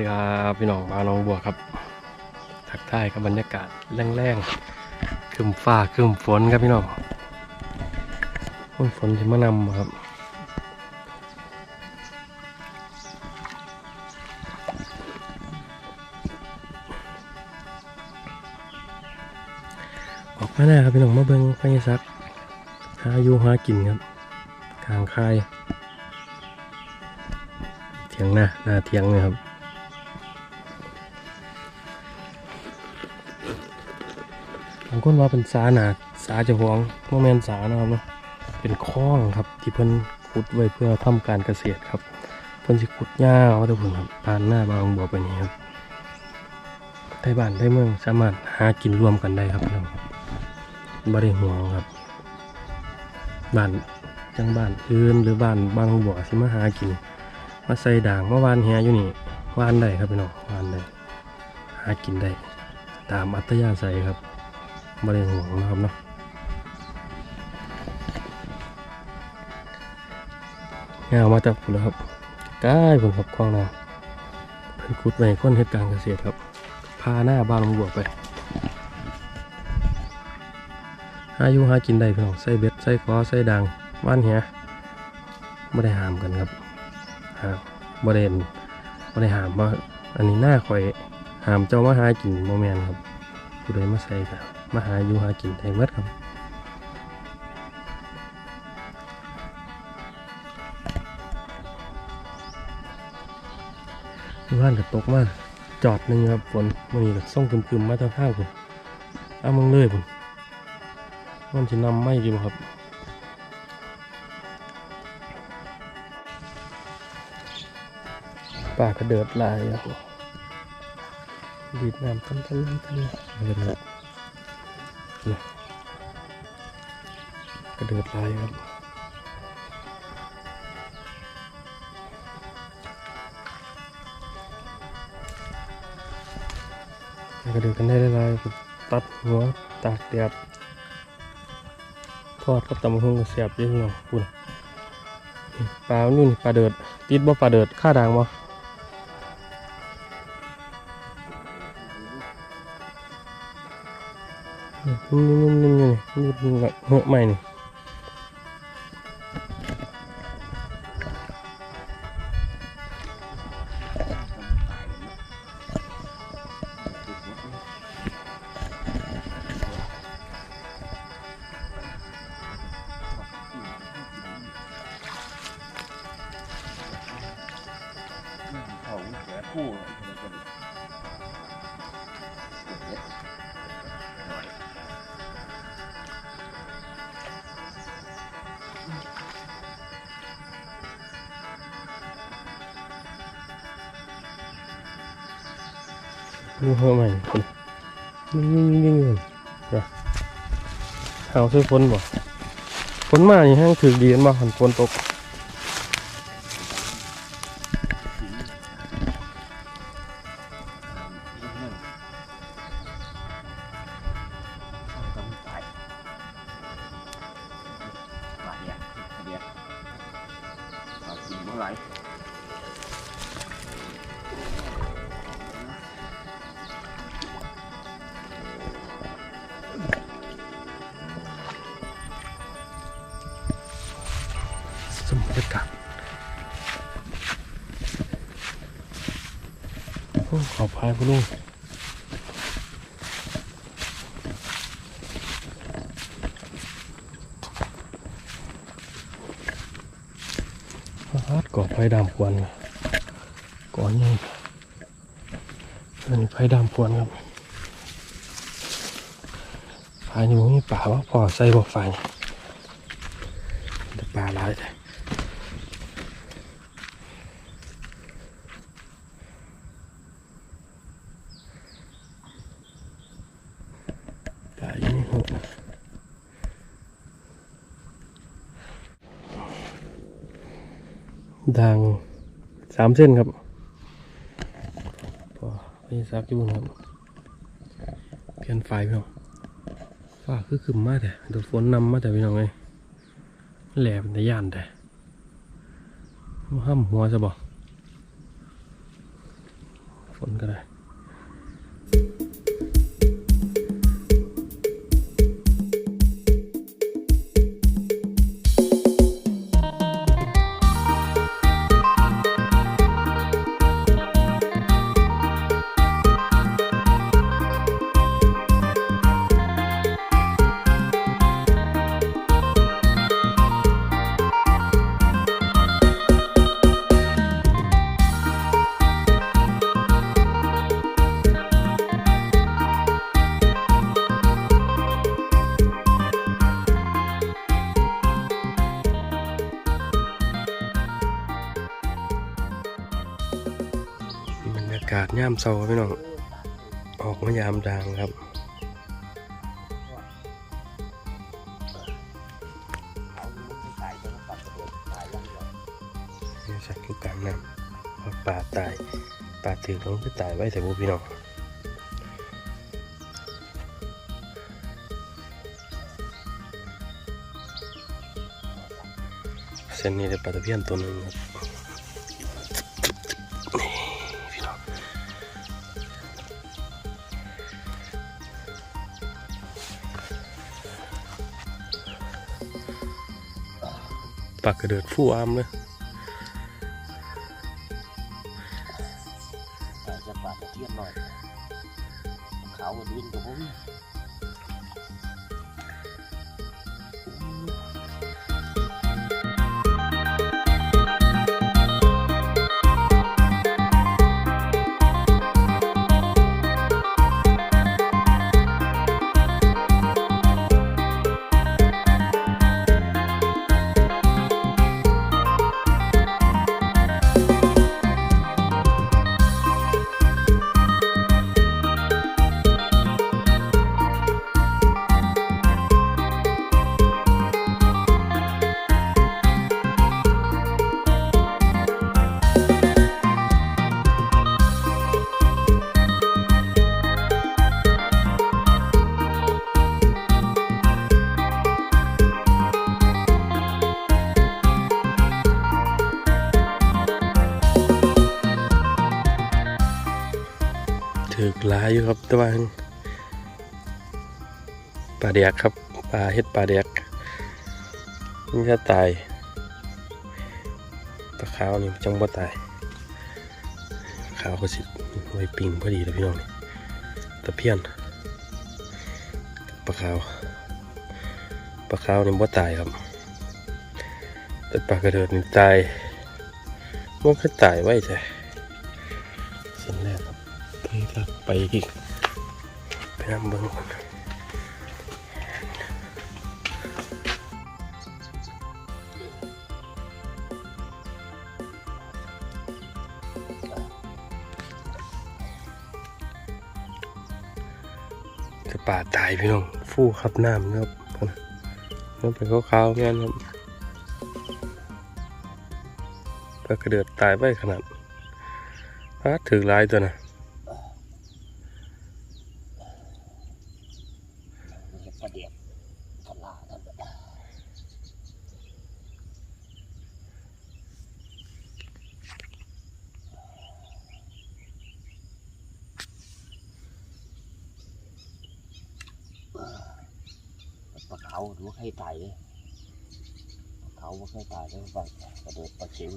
สดีครับพี่น้องมาน้องบัวครับ ทักทายกับบรรยากาศแรงๆคึมฟ้าคึมฝนครับพี่น้องฝนฝนที่มานำครับออกมาหน้าครับพี่น้องมาเบิ่งพญซักหาอยู่หากินครับกลางคายเถียงหน้าหน้าเถียงเลยครับ บางคนว่าเป็นสาหนาสาเจะหวงโมเมนสานะครับเนาะเป็นคลองครับ ที่เพิ่นขุดไว้เพื่อทำการเกษตรครับ เพิ่นสิขุดหญ้าเอาทุกคนครับปานหน้าบางบัวไปนี้ครับไทยบ้านไทยเมืองสามารถหากินร่วมกันได้ครับพี่น้องบ่ได้ห่วงครับบ้านจังบ้านอื่นหรือบ้านบางบัวสิมาหากินมาใส่ด่างมาวานแหอยู่นี่วานได้ครับพี่น้องวานได้หากินได้ ตามอัตยาศัยครับ บริห่วงนะครับเนาะงามาจากผุนแล้วครับใกล้ผลครับคลองนาเพิ่นขุดไว้ให้นเหตุการณ์เกษตรครับ พาหน้าบ้านลงบวกไปหาอยู่หากินได้พี่น้องใส่เบ็ดใส่คอใส่ดังว่านเหียไม่ได้หามกันครับหามบริเวณไม่ได้หามว่าอันนี้หน้าข่อยหามเจ้ามาหากินโมแมนครับผู้ใดมาใส่ครับ มาหาอยู่หากินได้เมดครับบ้านก็ตกมาจอดหนึ่งครับฝนมันนี่ส่งกึมๆมาทางข้างผมเอามึงเลยผมมันจะนำไม่ดีบ่ครับป่ากระเดิดลายครับดีดน้ำทันทันทันทันเลยครับนี่ กระเดิดลายครับกระเดิดกันได้ลายตัดหัวตากแดดทอดกับตำหุ่งกเสียบเยอะเนาะคุณปลานู่นี่ปลาเดิดติดบ่ปลาเดิดค่าด่างบ่ นิ่มๆๆๆนี่นี่เหอะใหม่นี่ดู เหอะใหม่คุณนิ่งๆนิ่งๆเลยนะเอาใส่ฝนบ่ฝนมาอย่างห้างถือดีนบ่หันฝนตกส พายคุณลุงฮาดก่อไฟดำควันก่อนยังอันนี้ไฟดำควันครับไฟนี่มันมีป่าว่าพอใส่บ่ไฟแต่ป่าหลายแต่ป่าอยู่นี่ครับ ดังสามเส้นครับพอพี่ซักอยู่นะครับเปลี่ยนไฟพี่น้องฟ้าคือขึ้นมาแต่โดนฝนนำมาแต่พี่น้องไงแหลมแต่ย่านแต่ห้ามหัวจะบอกามเศร้าพี่น้อง ออกมายามดังครับนี่สัตว์กลางน้ำว่าป่าตายป่าถือของที่ตายไว้แต่พวกพี่น้องเส้นนี้ได้ปลาตะเพียนตัวหนึ่งครับ ปากระเดิดฟู่อามเลย ถือกหลายอยู่ครับตะวันปลาแดกครับปลาเฮ็ดปลาแดกนี่ถ้าตายปลาขาวนี่จังบ่ตายขาวก็สิไว้ปิ่งพอดีแล้วพี่น้องนี่ตะเพียนปลาขาวปลาขาวนี่บ่ตายครับแต่ปลากระเดิดนี่ตายมันก็ตายไว้ใช่ ไปลักไปอีกไปนำเบิ้งก่อนจะป่าตายพี่น้องฟู่ครับน้ำนะครับน้ำเป็นขาวๆแม่นครับปลากระเดือดตายไปขนาดพาดถือหลายตัวนะ มันจะป ระเดียวทลาท่านปลาเขาดูให้ไตายเลยปลาขาว่าให้ไตายเลยปลากระโดดปลาเข็ว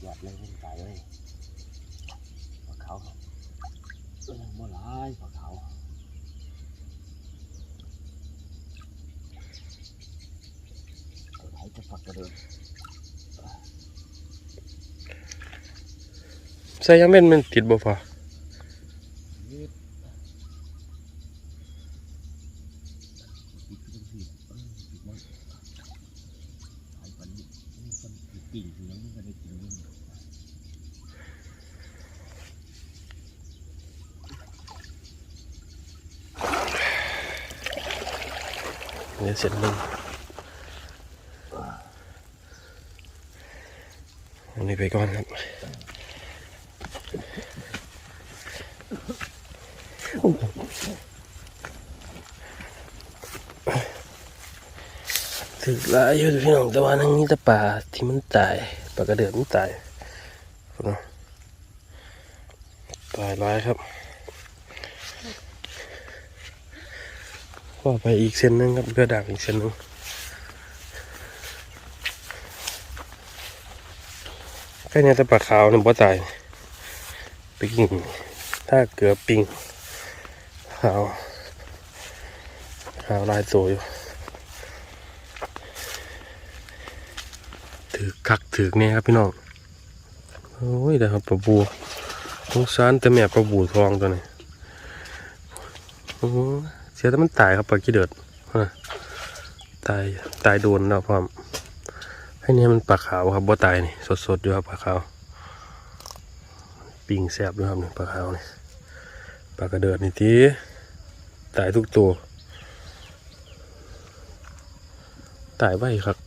หยอดเลยให้ตายเลยปลาเขาเออมื่อไรปลาขาว ไหนจะฝั กกระเดินใส่ยังเป็นมันติดบ่พอ ยืดปิดขึ้นสิเออปิดมันหายปันนี้มันมันปิดปิ่งคือยังไม่ได้กินนี่ เดี๋ยวเสร็จหนึ่ง อันนี้ไปก่อนครับถึกหลายอยู่พี่น้องแต่ว่านั่งนี่แต่ป่าที่มันตายปลากระเดือมันตายพุ่นน่ะตายหลายครับก็ไปอีกเส้นหนึงครับเรือด่างอีกเส้นหนึง แค่เนี้แต่ปลาขาวเนี่ยบ่ตายไปกินถ้าเกลือปิงขาวขาวลายโตอยู่ถือคักถือเนี่ยครับพี่น้องโอ้ยแต่ครับปลาบูสงสารแต่แม่ปลาบูทองตัวนี้โอ้โหเสียแต่มันตายครับปลาขี้เดือดตายตายโดนแล้วพร้อม ให้เนี่ยมันปลาขาวครับบ่ตายนี่สดๆอยู่ครับปลาขาวปปิงแซบด้วยครับนี่ปลาขาวนี่ปลากระเดิดนี่ทีตายทุกตัวตายไว้ครับ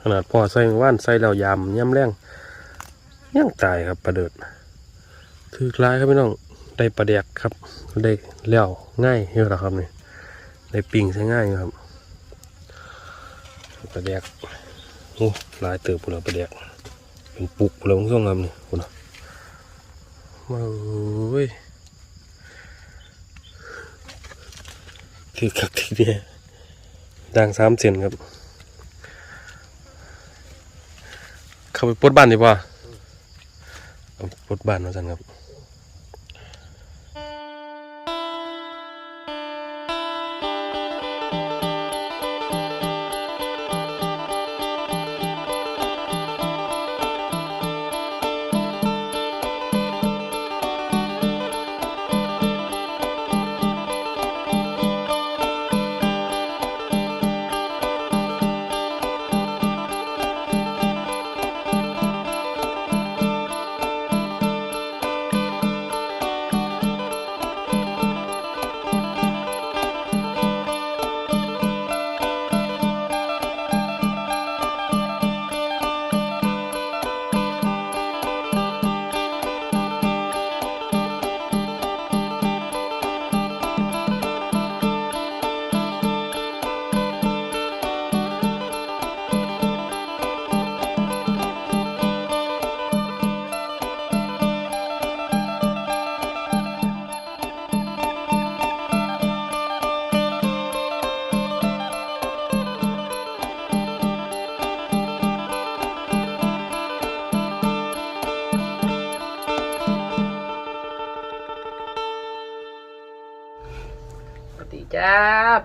ขนาดพอใส่ว่านใส่แล้วยำย่ำแรงยังตายครับปลาเดิดถือคล้ายครับพี่น้องได้ปลาแดกครับได้เลี้ยวง่ายเยอะแล้วครับนี่ได้ปิงใช้ง่ายครับปลาแดก โอ้ลายเติบปุ่นแล้วปลาแดกเป็นปุกปุ่นแล้วคุณผู้ชมครับนี่ปุ่นนะมาเว้ยถือคักทีเนี่ยดังสามเซนครับ เข้าไปปดบ้านดีกว่าปดบ้านมาสันครับ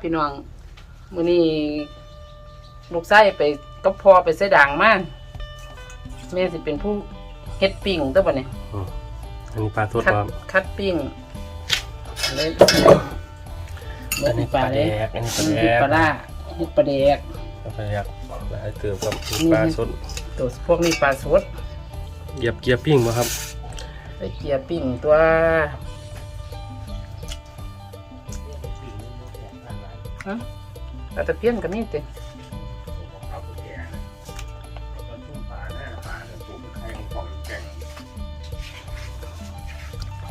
พี่น้องมื้อนี้ลูกไส้ไปกับพ่อไปเสยด่างมาแม่สิเป็นผู้เฮ็ดปิ้งตัวบัดนี้อันนี้ปลาทดคัดครับคัดปิ้งอันนี้อันนี้ปลาแดกอันนี้ปลาแดกปลาล่าเฮ็ดปลาแดก ปลาแดกหลายเติบครับมีนี่ ปลาสดตัวพวกนี้ปลาสด เหยียบเกียร์ปิ้งมาครับใส่เกียร์ปิ้งตัว ฮะปลาตะเพียนก็มีติ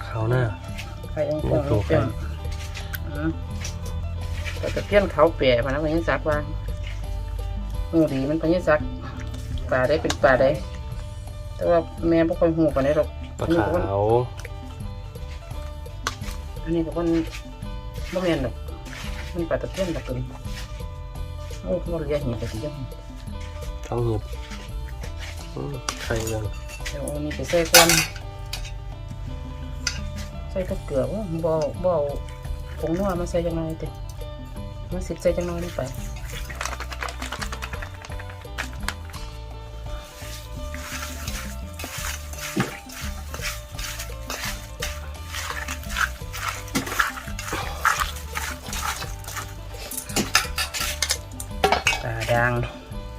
ข้าวหน้าไข่ยังโอ้คงตัวไข่เปรี้ยวอืมปลาตะเพียนเขาแปะมาแล้วพญสักว่าหูดีมันพญสักปลาได้เป็นปลาได้ แต่ว่าแม่บ่ค่อยหูปานใดหรอกปลาอันนี้ขาก็มันวอันนี้ก็มันบ่แม่นดอก มันปลาตะเพียนดอกตัวนี้โอ้มันเรียกหีไปสิจังทั้งเหียบอืมไข่ยังเดี๋ยวเอาอันนี้ไปใส่ก่อนใส่กับเกลือว่าบ่บ่เอาผงนัวมาใส่จังหน่อยติมันสิใส่จังหน่อยนี่ไป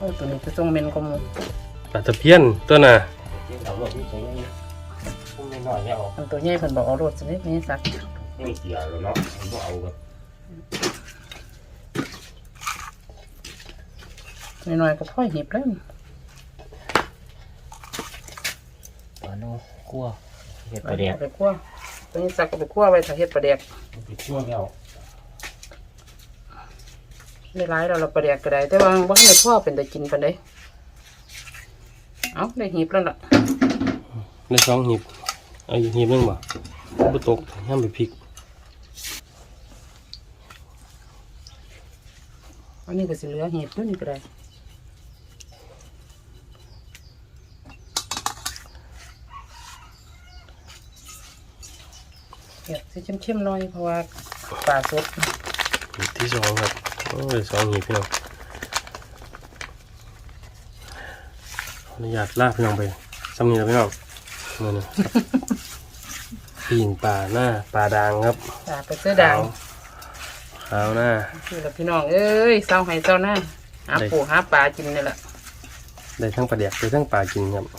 โอ้ตัวนี้จะส่งเมนก็มูปลาตะเพียนตัวน่ะเอาหลบนี่ใช่ไหมพุ่งไม่หน่อยเนี่ยเอาอันตัวใหญ่เพิ่นบอกเอารถสินี่นี่สักไม่เกี่ยวหรอกเนาะผมก็เอาแบบน้อยๆก็พ่อยหีบแล้วนี่ปลาโน่คั่วเห็ดปเอาลาแดกไปคั่วตัวนี้สักก็ไปคั่วไว้ถ้าเฮ็ดปลาแดกไปคั่วแล้ว ได้หลายแล้วเราปลาแดกก็ได้แต่ว่าบ่ทันได้พ่อเป็นได้กินปานใดเอาได้หีบแล้วล่ะได้สองหีบเอาอีกหีบหนึงบ่บ่ตกห้ามไปพริกอันนี้ก็สิเหลือหีบตัวนี้ก็ได้เฮ็ดสิเข้มๆหน่อยเพราะว่าปลาสดหีบที่สองครับ โอ้ยสองหีบพี่น้องขออนุญาตลากพี่น้องไปซ้ำนี้แล้วพี่น้องนั่นนะครับปิ่งปลาหน้าปลาดางครับปลาไปเสื้อดาวขาวหน้าคือละพี่น้องเอ้ยเศร้าให้เศร้าหน้าหาได้ปูหาปลากินนี่แหละได้ทั้งปลาแดกได้ทั้งปลากินครับป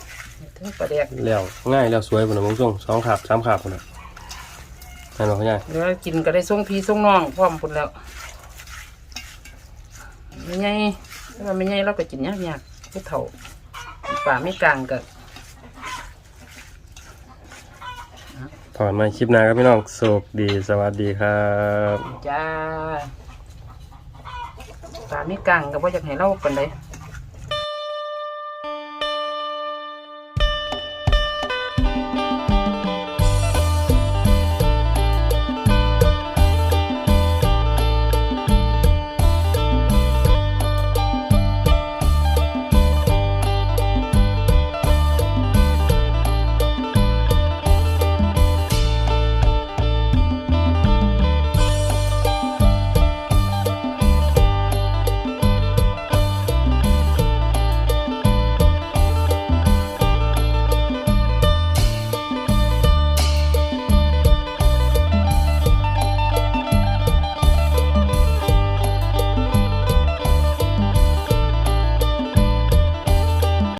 ถึงปลาแดกแล้วง่ายแล้วสวยพุ่นน่ะมงส่งสองขาบสามขาบพุ่นน่ะนั่นบ่คุณยายเดี๋ยวกินก็ได้ส่งพี่ส่งน้องพร้อมพุ่นแล้ว ไม่ไงถ้าว่าไม่ไงเราก็กินยากยากๆผู้เฒ่าป่าไม่กลางก็ถอนมาคลิปหน้าครับพี่น้องโชคดีสวัสดีครับจ้าป่าไม่กลางก็บ่อยากให้เล่าปานใด